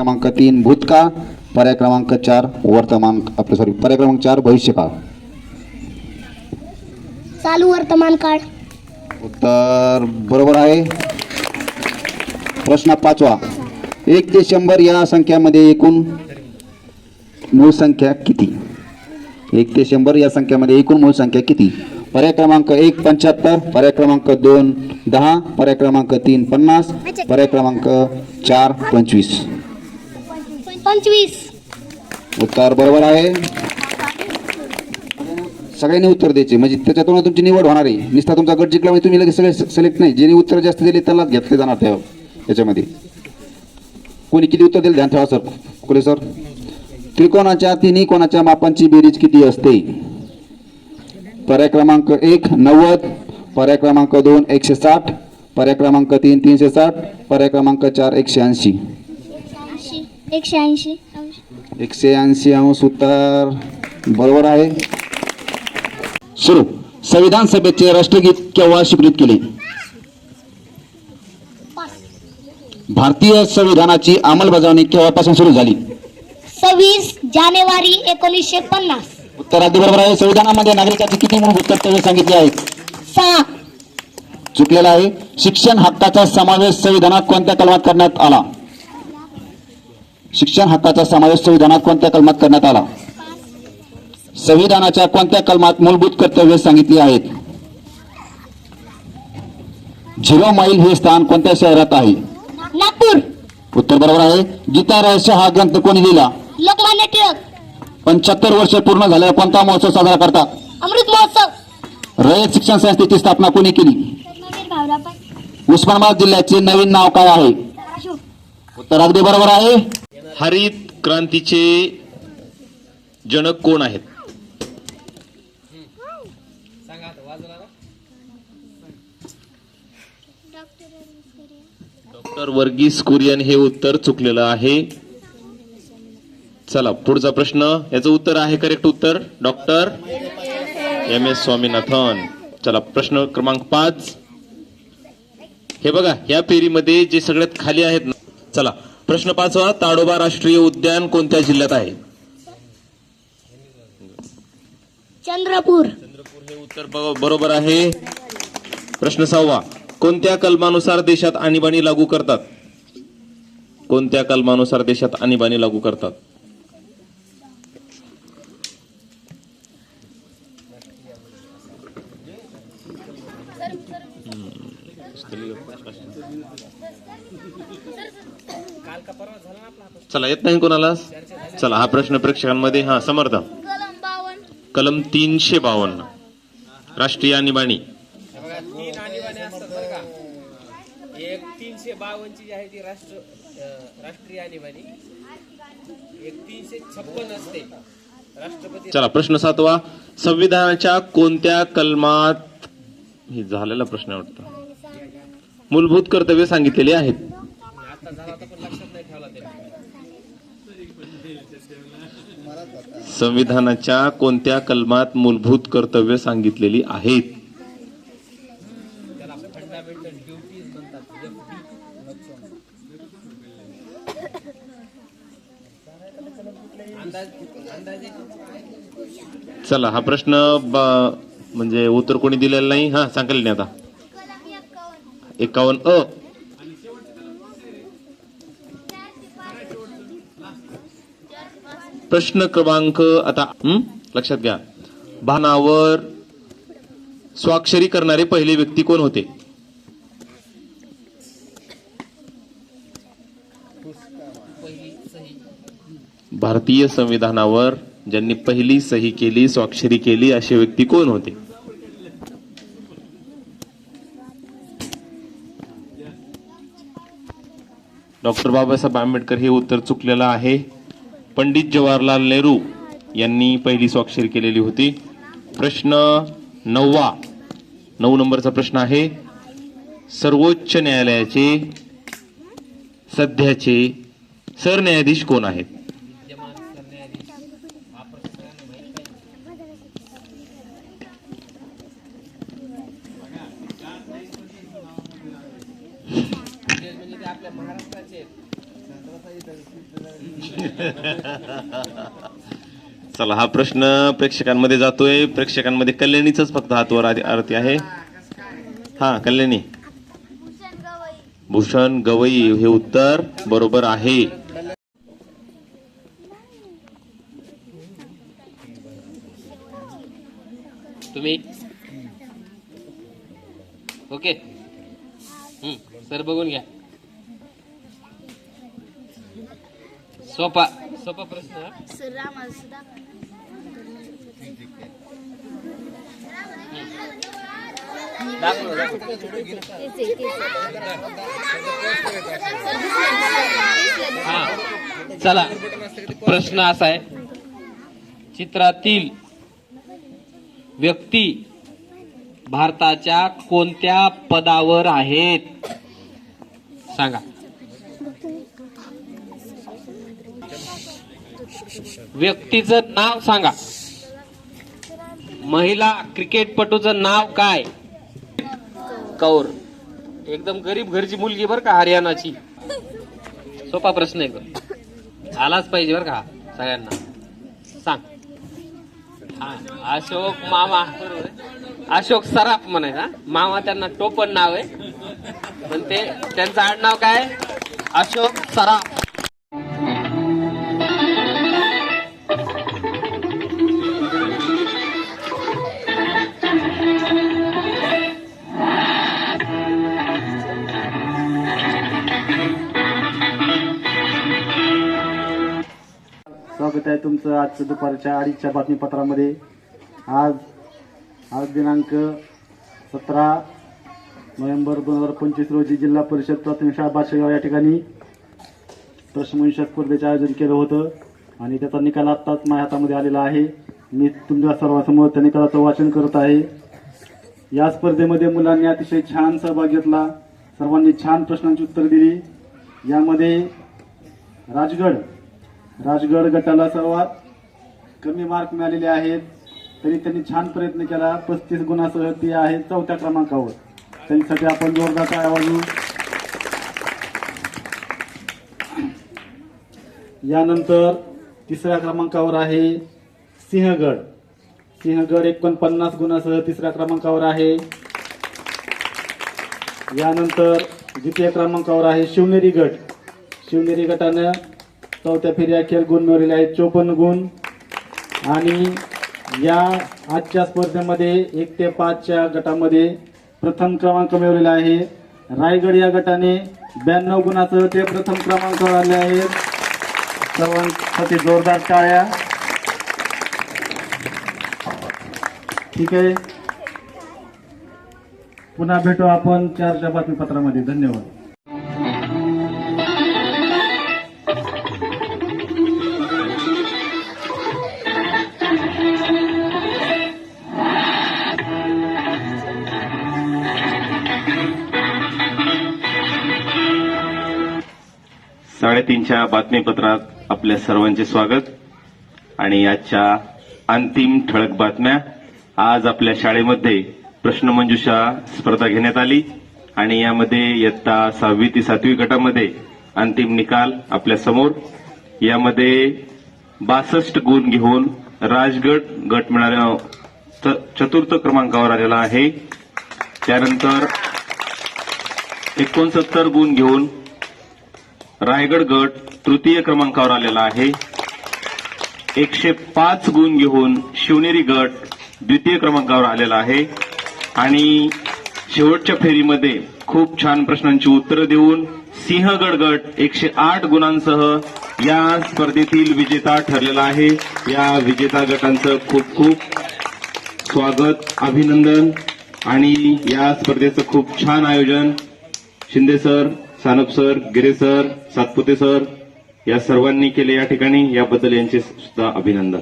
क्रमांक तीन भूतकाळ पर्याय क्रमांक चार वर्तमान आपलं सॉरी पर्याय क्रमांक चार भविष्यकाळ. चालू वर्तमान काळ. उत्तर बरोबर आहे. प्रश्न पाचवा. एक ते शंभर या संख्यामध्ये एकूण मूळ संख्या किती? एक ते शंभर या संख्यामध्ये एकूण मूळ संख्या किती? पर्याय क्रमांक एक पंच्याहत्तर पर्याय क्रमांक दोन दहा पर्याय क्रमांक तीन पन्नास पर्याय क्रमांक चार पंचवीस. पंचवीस. उत्तर बरोबर आहे. सगळ्यांनी उत्तर द्यायचे. म्हणजे त्याच्यातून तुमची निवड होणार आहे. निसता तुमचा गट जिंकला म्हणजे तुम्ही लगेच सगळे सिलेक्ट नाही. ज्यांनी उत्तर जास्त दिले त्यालाच घेतले जाणार त्या याच्यामध्ये कोणी किती उत्तर दिले? ध्यान ठेवा सर. कुले सर. त्रिकोणाच्या तिन्ही कोणाच्या मापांची बेरीज किती असते? पर्याय क्रमांक एक नव्वद. पर्याय क्रमांक दोन एकशे साठ. पर्याय क्रमांक तीन तीनशे साठ. पर्याय क्रमांक चार एकशे ऐंशी. एकशे ऐंशी. एकशे ऐंशी अंश उत्तर. बरोबर आहे. सुरू. संविधान सभेचे राष्ट्रगीत केव्हा स्वीकृत केले? भारतीय संविधानाची अंमलबजावणी केव्हापासून सुरू झाली? सव्वीस जानेवारी एकोणीसशे पन्नास. उत्तर अगदी बरोबर आहे. संविधानामध्ये नागरिकाची किती मूलभूत कर्तव्य सांगितले आहेत? सहा. चुकलेला आहे. शिक्षण हक्काचा समावेश संविधानात कोणत्या कलमात करण्यात आला? शिक्षण हक्काचा समावेश संविधानात कोणत्या कलमात करण्यात आला? संविधानाच्या कोणत्या कलमात मूलभूत कर्तव्य सांगितली आहेत? झिरो माईल हे स्थान कोणत्या शहरात आहे? नागपूर. उत्तर बरोबर आहे. गीता रहस्य हा ग्रंथ कोणी लिहिला? लोकमान्य टिळक. पंच्याहत्तर वर्ष पूर्ण झाल्यावर कोणता महोत्सव साजरा करतात? अमृत महोत्सव. रयत शिक्षण संस्थेची स्थापना कोणी केली? उस्मानाबाद जिल्ह्याचे नवीन नाव काय आहे? उत्तर अगदी बरोबर आहे. हरित क्रांतीचे जनक कोण आहेत? डॉक्टर वर्गीस कुरियन. हे उत्तर चुकलेलं आहे. चला पुढचा प्रश्न. याचं उत्तर आहे करेक्ट उत्तर. Doctor M S Swaminathan. चला प्रश्न क्रमांक पाच. हे बघा या पेरीमध्ये जे सगळ्यात खाली आहेत ना चला प्रश्न पाचवा ताडोबा राष्ट्रीय उद्यान कोणत्या जिल्ह्यात आहे? चंद्रपूर. हे उत्तर बरोबर आहे. प्रश्न सहावा कोणत्या कलमानुसार देशात आणीबाणी लागू करतात? कोणत्या कलमानुसार देशात आणीबाणी लागू करतात? चला येत नाही कोणाला? चला हा प्रश्न प्रेक्षकांमध्ये हा समर्थ. कलम तीनशे बावन्न. राष्ट्रीय आणीबाणी. बघा तीन आणीबाणी असतात बरं का. एक तीनशे बावन्नची जी आहे ती राष्ट्र राष्ट्रीय आणीबाणी. एक तीनशे छप्पन असते. राष्ट्रपती चला प्रश्न सातवा. संविधानाच्या कोणत्या कलमात हे झालेला प्रश्न वाटतं. मूलभूत कर्तव्य सांगितलेली आहेत. आता झाला तर पण लक्षात नाही ठेवला त्याने संविधानाच्या कोणत्या कलमात मूलभूत कर्तव्य सांगितलेली आहेत? चला हा प्रश्न म्हणजे उत्तर कोणी दिलेलं नाही? हा सांगेल नाही आता. एकावन्न अ. प्रश्न क्रमांक आता लक्षात घ्या. भानावर स्वाक्षरी करणारे पहिले व्यक्ती कोण होते? भारतीय संविधानावर ज्यांनी पहिली सही केली स्वाक्षरी केली असे व्यक्ती कोण होते? डॉक्टर बाबासाहेब आंबेडकर हे उत्तर चुकलेलं आहे. पंडित जवाहरलाल नेहरू यांनी पहिली स्वाक्षरी केलेली होती. प्रश्न नववा नऊ नंबरचा प्रश्न आहे. सर्वोच्च न्यायालयाचे सध्याचे सरन्यायाधीश कोण आहेत? आपल्या महाराष्ट्राचे चला हा प्रश्न प्रेक्षकांमध्ये जातोय. प्रेक्षकांमध्ये कल्याणीच फक्त हातवर आरती आहे. हा कल्याणी. भूषण गवई हे उत्तर बरोबर आहे. तुम्ही? ओके. सर बघून घ्या. सोपा सोपा प्रश्न हा. हा चला. प्रश्न असा आहे. चित्रातील व्यक्ती भारताच्या कोणत्या पदावर आहेत? सांगा. व्यक्तीचं नाव सांगा. महिला क्रिकेटपटूचं नाव काय? कौर. एकदम गरीब घरची मुलगी बर का हरियाणाची. सोपा प्रश्न एकदम आलाच पाहिजे बर का सगळ्यांना. सांग. हा अशोक मामा. अशोक सराफ म्हणायचा मामा त्यांना टोपण नाव आहे. पण ते त्यांचं आडनाव काय? अशोक सराफ. आहे तुमचं आजचं दुपारच्या अडीचच्या बातमीपत्रामध्ये. आज आज दिनांक सतरा नोव्हेंबर दोन हजार पंचवीस रोजी जिल्हा परिषद प्राथमिक शाळा बादशेगाव या ठिकाणी प्रश्नमंश स्पर्धेचे आयोजन केलं होतं आणि त्याचा निकाल आत्ताच माझ्या हातामध्ये आलेला आहे. मी तुमच्या सर्वांसमोर त्या निकालाचं वाचन करत आहे. या स्पर्धेमध्ये मुलांनी अतिशय छान सहभाग घेतला. सर्वांनी छान प्रश्नांची उत्तर दिली. यामध्ये राजगड राजगड गटाला सर्वात कमी मार्क मिळालेले आहेत. तरी त्यांनी छान प्रयत्न केला. पस्तीस गुणासह ते आहेत चौथ्या क्रमांकावर. त्यांच्यासाठी आपण जोरदार आवाजू यानंतर तिसऱ्या क्रमांकावर आहे सिंहगड. सिंहगड एकोणपन्नास गुणासह तिसऱ्या क्रमांकावर आहे. यानंतर द्वितीय क्रमांकावर आहे शिवनेरी गट. शिवनेरी गटानं चौथ्या फेरी अखेर गुण मिळवलेले आहेत. चोपन्न गुण. आणि या आजच्या स्पर्धेमध्ये एक ते पाचच्या गटामध्ये प्रथम क्रमांक मिळवलेला आहे. रायगड या गटाने ब्याण्णव गुणासह ते प्रथम क्रमांक आले आहेत. सर्वांसाठी जोरदार टाळ्या. ठीक आहे. पुन्हा भेटू आपण चारच्या बातमीपत्रामध्ये. धन्यवाद. साडेतीनच्या बातमीपत्रात आपल्या सर्वांचे स्वागत. आणि आजच्या अंतिम ठळक बातम्या आज आपल्या शाळेमध्ये प्रश्नमंजुषा स्पर्धा घेण्यात आली. आणि यामध्ये इयत्ता सहावी ते सातवी गटामध्ये अंतिम निकाल आपल्यासमोर. यामध्ये बासष्ट गुण घेऊन राजगड गट मिळाल्या च- चतुर्थ क्रमांकावर आलेला आहे. त्यानंतर एकोणसत्तर गुण घेऊन रायगड गट तृतीय क्रमांकावर आलेला आहे. एकशे पाच गुण घेऊन शिवनेरी गट द्वितीय क्रमांकावर आलेला आहे. आणि शेवटच्या फेरीमध्ये खूप छान प्रश्नांची उत्तरं देऊन सिंहगड गट एकशे आठ गुणांसह या स्पर्धेतील विजेता ठरलेला आहे. या विजेता गटांचं खूप खूप स्वागत अभिनंदन आणि या स्पर्धेचं खूप छान आयोजन. Shinde sir Sanap sir Gire sir Satpute sir या सर्वांनी केले या ठिकाणी याबद्दल यांचे सुद्धा अभिनंदन.